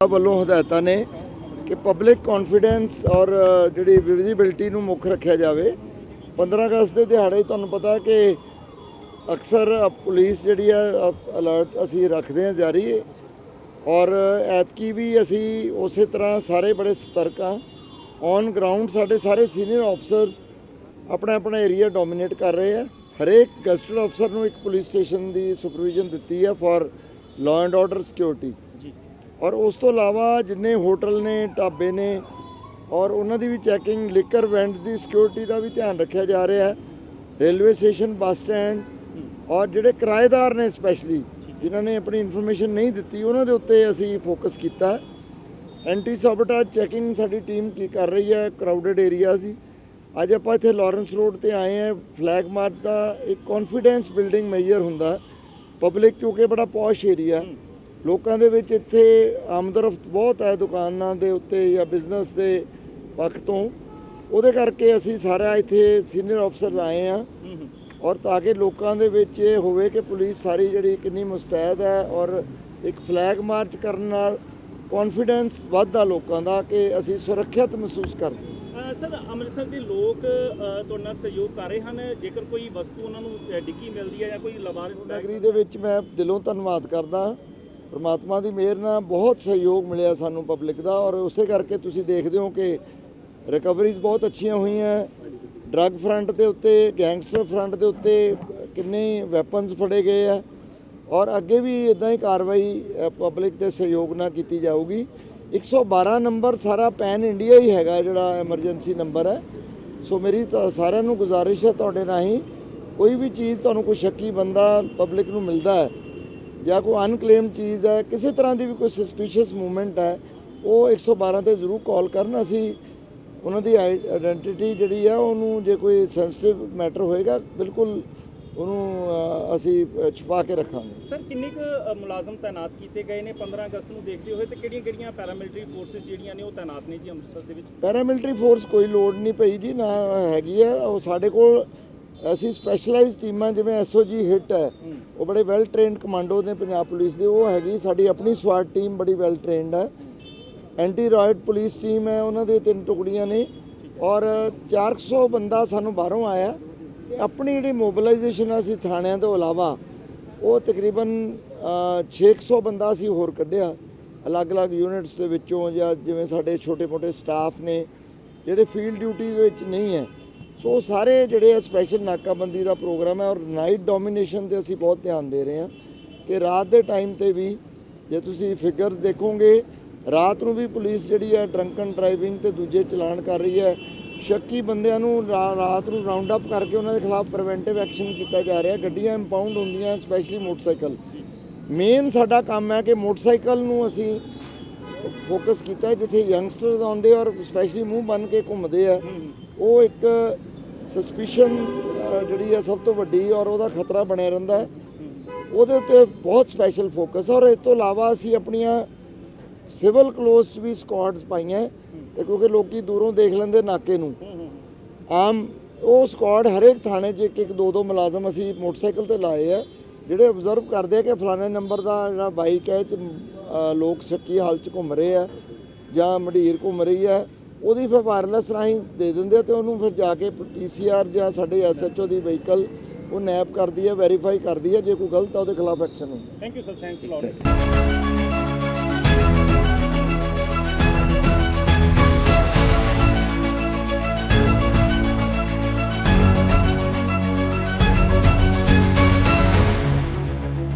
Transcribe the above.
ਵੱਲੋਂ ਹਦਾਇਤਾਂ ਨੇ ਕਿ ਪਬਲਿਕ ਕੌਨਫੀਡੈਂਸ ਔਰ ਜਿਹੜੀ ਵਿਜ਼ਿਬਿਲਟੀ ਨੂੰ ਮੁੱਖ ਰੱਖਿਆ ਜਾਵੇ। 15 ਅਗਸਤ ਦੇ ਦਿਹਾੜੇ ਤੁਹਾਨੂੰ ਪਤਾ ਕਿ ਅਕਸਰ ਪੁਲਿਸ ਜਿਹੜੀ ਹੈ ਅਲਰਟ ਅਸੀਂ ਰੱਖਦੇ ਹਾਂ ਜਾਰੀ। ਔਰ, ਐਤਕੀ ਵੀ ਅਸੀਂ ਉਸੇ ਤਰ੍ਹਾਂ ਸਾਰੇ ਬੜੇ ਸਤਰਕ ਹਾਂ। ਔਨ ਗਰਾਊਂਡ ਸਾਡੇ ਸਾਰੇ ਸੀਨੀਅਰ ਆਫਸਰਸ ਆਪਣਾ ਆਪਣਾ ਏਰੀਆ ਡੋਮੀਨੇਟ ਕਰ ਰਹੇ ਆ ਹਰੇਕ ਗਸਟਡ ਅਫਸਰ ਨੂੰ ਇੱਕ ਪੁਲਿਸ ਸਟੇਸ਼ਨ ਦੀ ਸੁਪਰਵਿਜ਼ਨ ਦਿੱਤੀ ਹੈ for law and order security ਔਰ ਉਸ ਤੋਂ ਇਲਾਵਾ ਜਿੰਨੇ ਹੋਟਲ ਨੇ, ਢਾਬੇ ਨੇ ਔਰ ਉਹਨਾਂ ਦੀ ਵੀ ਚੈਕਿੰਗ ਲਿਕਰ ਵੈਂਡਸ ਦੀ ਸਿਕਿਉਰਿਟੀ ਦਾ ਵੀ ਧਿਆਨ ਰੱਖਿਆ ਜਾ ਰਿਹਾ ਹੈ। ਰੇਲਵੇ ਸਟੇਸ਼ਨ, ਬੱਸ ਸਟੈਂਡ ਔਰ ਜਿਹੜੇ ਕਿਰਾਏਦਾਰ ਨੇ ਸਪੈਸ਼ਲੀ ਜਿਨ੍ਹਾਂ ਨੇ ਆਪਣੀ ਇਨਫੋਰਮੇਸ਼ਨ ਨਹੀਂ ਦਿੱਤੀ, ਉਹਨਾਂ ਦੇ ਉੱਤੇ ਅਸੀਂ ਫੋਕਸ ਕੀਤਾ ਐਂਟੀ ਸਾਬੋਟੇਜ ਚੈਕਿੰਗ ਸਾਡੀ ਟੀਮ ਕੀ ਕਰ ਰਹੀ ਹੈ ਕਰਾਊਡਡ ਏਰੀਆ ਸੀ। ਅੱਜ ਆਪਾਂ ਇੱਥੇ ਲਾਰੈਂਸ ਰੋਡ ਤੇ ਆਏ ਹਾਂ ਫਲੈਗ ਮਾਰਚ ਦਾ ਇੱਕ ਕੌਨਫੀਡੈਂਸ ਬਿਲਡਿੰਗ ਮੇਜਰ ਹੁੰਦਾ ਪਬਲਿਕ ਕਿਉਂਕਿ ਬੜਾ ਪੌਸ਼ ਏਰੀਆ ਲੋਕਾਂ ਦੇ ਵਿੱਚ ਇੱਥੇ ਆਮਦਰਫਤ ਬਹੁਤ ਹੈ ਦੁਕਾਨਾਂ ਦੇ ਉੱਤੇ ਜਾਂ ਬਿਜ਼ਨਸ ਦੇ ਪੱਖ ਤੋਂ। ਉਹਦੇ ਕਰਕੇ ਅਸੀਂ ਸਾਰਾ ਇੱਥੇ ਸੀਨੀਅਰ ਅਫਸਰ ਆਏ ਆ ਔਰ ਤਾਂ ਕਿ ਲੋਕਾਂ ਦੇ ਵਿੱਚ ਇਹ ਹੋਵੇ ਕਿ ਪੁਲਿਸ ਸਾਰੀ ਜਿਹੜੀ ਕਿੰਨੀ ਮੁਸਤੈਦ ਹੈ ਔਰ ਇੱਕ ਫਲੈਗ ਮਾਰਚ ਕਰਨ ਨਾਲ ਕੌਨਫੀਡੈਂਸ ਵੱਧਦਾ ਲੋਕਾਂ ਦਾ ਕਿ ਅਸੀਂ ਸੁਰੱਖਿਅਤ ਮਹਿਸੂਸ ਕਰਦੇ ਸਰ ਅੰਮ੍ਰਿਤਸਰ ਦੇ ਲੋਕ ਤੁਹਾਡੇ ਨਾਲ ਸਹਿਯੋਗ ਕਰ ਰਹੇ ਹਨ? ਜੇਕਰ ਕੋਈ ਵਸਤੂ ਉਹਨਾਂ ਨੂੰ ਡਿੱਗੀ ਮਿਲਦੀ ਹੈ ਜਾਂ ਕੋਈ ਲਵਾਰਿਸ ਨਗਰੀ ਦੇ ਵਿੱਚ ਮੈਂ ਦਿਲੋਂ ਧੰਨਵਾਦ ਕਰਦਾ। ਪ੍ਰਮਾਤਮਾ ਦੀ ਮਿਹਰ ਨਾਲ ਬਹੁਤ ਸਹਿਯੋਗ ਮਿਲਿਆ ਸਾਨੂੰ ਪਬਲਿਕ ਦਾ ਔਰ ਉਸੇ ਕਰਕੇ ਤੁਸੀਂ ਦੇਖਦੇ ਹੋ ਕਿ ਰਿਕਵਰੀਜ਼ ਬਹੁਤ ਅੱਛੀਆਂ ਹੋਈਆਂ। ਡਰੱਗ ਫਰੰਟ ਦੇ ਉੱਤੇ ਗੈਂਗਸਟਰ ਫਰੰਟ ਦੇ ਉੱਤੇ ਕਿੰਨੇ ਵੈਪਨਸ ਫੜੇ ਗਏ ਆ ਔਰ ਅੱਗੇ ਵੀ ਇਦਾਂ ਹੀ ਕਾਰਵਾਈ ਪਬਲਿਕ ਦੇ ਸਹਿਯੋਗ ਨਾਲ ਕੀਤੀ ਜਾਊਗੀ। 112 ਨੰਬਰ ਸਾਰਾ ਪੈਨ ਇੰਡੀਆ ਹੀ ਹੈਗਾ ਜਿਹੜਾ ਐਮਰਜੈਂਸੀ ਨੰਬਰ ਹੈ। ਸੋ ਮੇਰੀ ਤਾਂ ਸਾਰਿਆਂ ਨੂੰ ਗੁਜ਼ਾਰਿਸ਼ ਹੈ ਤੁਹਾਡੇ ਰਾਹੀਂ ਕੋਈ ਵੀ ਚੀਜ਼ ਤੁਹਾਨੂੰ ਕੋਈ ਸ਼ੱਕੀ ਬੰਦਾ ਪਬਲਿਕ ਨੂੰ ਮਿਲਦਾ ਹੈ ਜਾਂ ਕੋਈ ਅਨਕਲੇਮ ਚੀਜ਼ ਹੈ ਕਿਸੇ ਤਰ੍ਹਾਂ ਦੀ ਵੀ ਕੋਈ ਸਸਪੀਸ਼ੀਅਸ ਮੂਵਮੈਂਟ ਹੈ ਉਹ 112 ਤੇ ਜ਼ਰੂਰ ਕਾਲ ਕਰਨ। ਅਸੀਂ ਉਹਨਾਂ ਦੀ ਆਇਡੈਂਟੀਟੀ ਜਿਹੜੀ ਆ ਉਹਨੂੰ ਜੇ ਕੋਈ ਸੈਂਸਿਟਿਵ ਮੈਟਰ ਹੋਏਗਾ ਬਿਲਕੁਲ ਉਹਨੂੰ ਅਸੀਂ ਛੁਪਾ ਕੇ ਰੱਖਾਂਗੇ। ਸਰ ਕਿੰਨੇ ਕੁ ਮੁਲਾਜ਼ਮ ਤਾਇਨਾਤ ਕੀਤੇ ਗਏ ਨੇ? 15 ਅਗਸਤ ਨੂੰ ਦੇਖਦੇ ਹੋਏ ਤੇ ਕਿਹੜੀਆਂ-ਕਿਹੜੀਆਂ ਪੈਰਾਮਿਲਟਰੀ ਫੋਰਸਸ ਜਿਹੜੀਆਂ ਨੇ ਉਹ ਤਾਇਨਾਤ ਨੇ ਜੀ ਅੰਮ੍ਰਿਤਸਰ ਦੇ ਵਿੱਚ? ਪੈਰਾਮਿਲਟਰੀ ਫੋਰਸ ਕੋਈ ਲੋੜ ਨਹੀਂ ਪਈ ਜੀ ਨਾ ਹੈਗੀ ਹੈ। ਉਹ ਸਾਡੇ ਕੋਲ ਅਸੀਂ ਸਪੈਸ਼ਲਾਈਜ਼ਡ ਟੀਮਾਂ ਜਿਵੇਂ ਐਸਓਜੀ ਹਿੱਟ ਹੈ ਉਹ ਬੜੇ ਵੈਲ ਟ੍ਰੇਨਡ ਕਮਾਂਡੋ ਨੇ ਪੰਜਾਬ ਪੁਲਿਸ ਦੇ ਉਹ ਹੈਗੀ ਸਾਡੀ ਆਪਣੀ ਸਵਾਟ ਟੀਮ ਬੜੀ ਵੈਲ ਟ੍ਰੇਨਡ ਹੈ। ਐਂਟੀ ਰਾਇਟ ਪੁਲਿਸ ਟੀਮ ਹੈ ਉਹਨਾਂ ਦੇ ਤਿੰਨ ਟੁਕੜੀਆਂ ਨੇ। ਔਰ 400 ਬੰਦਾ ਸਾਨੂੰ ਬਾਹਰੋਂ ਆਇਆ ਤੇ ਆਪਣੀ ਜਿਹੜੀ ਮੋਬਿਲਾਈਜੇਸ਼ਨ ਅਸੀਂ ਥਾਣਿਆਂ ਤੋਂ ਇਲਾਵਾ ਉਹ ਤਕਰੀਬਨ ਅ, 600 ਬੰਦਾ ਅਸੀਂ ਹੋਰ ਕੱਢਿਆ। ਅਲੱਗ-ਅਲੱਗ ਯੂਨਿਟਸ ਦੇ ਵਿੱਚੋਂ ਜਾਂ ਜਿਵੇਂ ਸਾਡੇ ਛੋਟੇ-ਮੋਟੇ ਸਟਾਫ ਨੇ ਜਿਹੜੇ ਫੀਲਡ ਡਿਊਟੀ ਦੇ ਵਿੱਚ ਨਹੀਂ ਹੈ ਸੋ ਸਾਰੇ ਜਿਹੜੇ ਸਪੈਸ਼ਲ ਨਾਕਾਬੰਦੀ ਦਾ ਪ੍ਰੋਗਰਾਮ ਹੈ ਔਰ ਨਾਈਟ ਡੋਮੀਨੇਸ਼ਨ ਤੇ ਅਸੀਂ ਬਹੁਤ ਧਿਆਨ ਦੇ ਰਹੇ ਹਾਂ ਕਿ ਰਾਤ ਦੇ ਟਾਈਮ ਤੇ ਵੀ ਜੇ ਤੁਸੀਂ ਫਿਗਰਸ ਦੇਖੋਗੇ ਰਾਤ ਨੂੰ ਵੀ ਪੁਲਿਸ ਜਿਹੜੀ ਹੈ ਡਰੰਕਨ ਡਰਾਈਵਿੰਗ ਤੇ ਦੂਜੇ ਚਲਾਨ ਕਰ ਰਹੀ ਹੈ। ਸ਼ੱਕੀ ਬੰਦਿਆਂ ਨੂੰ ਰਾਤ ਨੂੰ ਰਾਉਂਡ ਅਪ ਕਰਕੇ ਉਹਨਾਂ ਦੇ ਖਿਲਾਫ ਪ੍ਰੀਵੈਂਟਿਵ ਐਕਸ਼ਨ ਕੀਤਾ ਜਾ ਰਿਹਾ। ਗੱਡੀਆਂ ਇੰਪਾਊਂਡ ਹੁੰਦੀਆਂ ਸਪੈਸ਼ਲੀ ਮੋਟਰਸਾਈਕਲ। ਮੇਨ ਸਾਡਾ ਕੰਮ ਹੈ ਕਿ ਮੋਟਰਸਾਈਕਲ ਨੂੰ ਅਸੀਂ ਫੋਕਸ ਕੀਤਾ ਜਿੱਥੇ ਯੰਗਸਟਰਸ ਆਉਂਦੇ ਔਰ ਸਪੈਸ਼ਲੀ ਮੂੰਹ ਬੰਨ ਕੇ ਘੁੰਮਦੇ ਆ। ਉਹ ਇੱਕ ਸਸਪੀਸ਼ਨ ਜਿਹੜੀ ਹੈ ਸਭ ਤੋਂ ਵੱਡੀ ਔਰ ਉਹਦਾ ਖਤਰਾ ਬਣਿਆ ਰਹਿੰਦਾ ਹੈ। ਉਹਦੇ ਉੱਤੇ ਬਹੁਤ ਸਪੈਸ਼ਲ ਫੋਕਸ ਔਰ ਇਸ ਤੋਂ ਇਲਾਵਾ ਅਸੀਂ ਆਪਣੀਆਂ ਸਿਵਲ ਕਲੋਜ਼ 'ਚ ਵੀ ਸਕਾਡਸ ਪਾਈਆਂ ਤੇ ਕਿਉਂਕਿ ਲੋਕੀ ਦੂਰੋਂ ਦੇਖ ਲੈਂਦੇ ਨਾਕੇ ਨੂੰ। ਆਮ ਉਹ ਸਕਾਡ ਹਰੇਕ ਥਾਣੇ 'ਚ ਇੱਕ ਇੱਕ ਦੋ ਦੋ ਮੁਲਾਜ਼ਮ ਅਸੀਂ ਮੋਟਰਸਾਈਕਲ ਤੇ ਲਾਏ ਆ, ਜਿਹੜੇ ਆਬਜ਼ਰਵ ਕਰਦੇ ਆ ਕਿ ਫਲਾਣੇ ਨੰਬਰ ਦਾ ਜਿਹੜਾ ਬਾਈਕ ਹੈ 'ਚ ਲੋਕ ਸੱਕੀ ਹਾਲ 'ਚ ਘੁੰਮ ਰਹੇ ਆ ਜਾਂ ਮੰਡੀਰ ਘੁੰਮ ਰਹੀ ਹੈ। ਉਹਦੀ ਫਿਰ ਵਾਇਰਲੈਸ ਰਾਹੀਂ ਦੇ ਦਿੰਦੇ ਆ ਤੇ ਉਹਨੂੰ ਫਿਰ ਜਾ ਕੇ ਪੀਸੀਆਰ ਜਾਂ ਸਾਡੇ ਐਸਐਚਓ ਦੀ ਵਹੀਕਲ ਉਹ ਨੈਪ ਕਰਦੀ ਹੈ ਵੈਰੀਫਾਈ ਕਰਦੀ ਹੈ ਜੇ ਕੋਈ ਗਲਤ ਆ ਉਹਦੇ ਖਿਲਾਫ ਐਕਸ਼ਨ ਹੁੰਦਾ thank you sir thanks a lot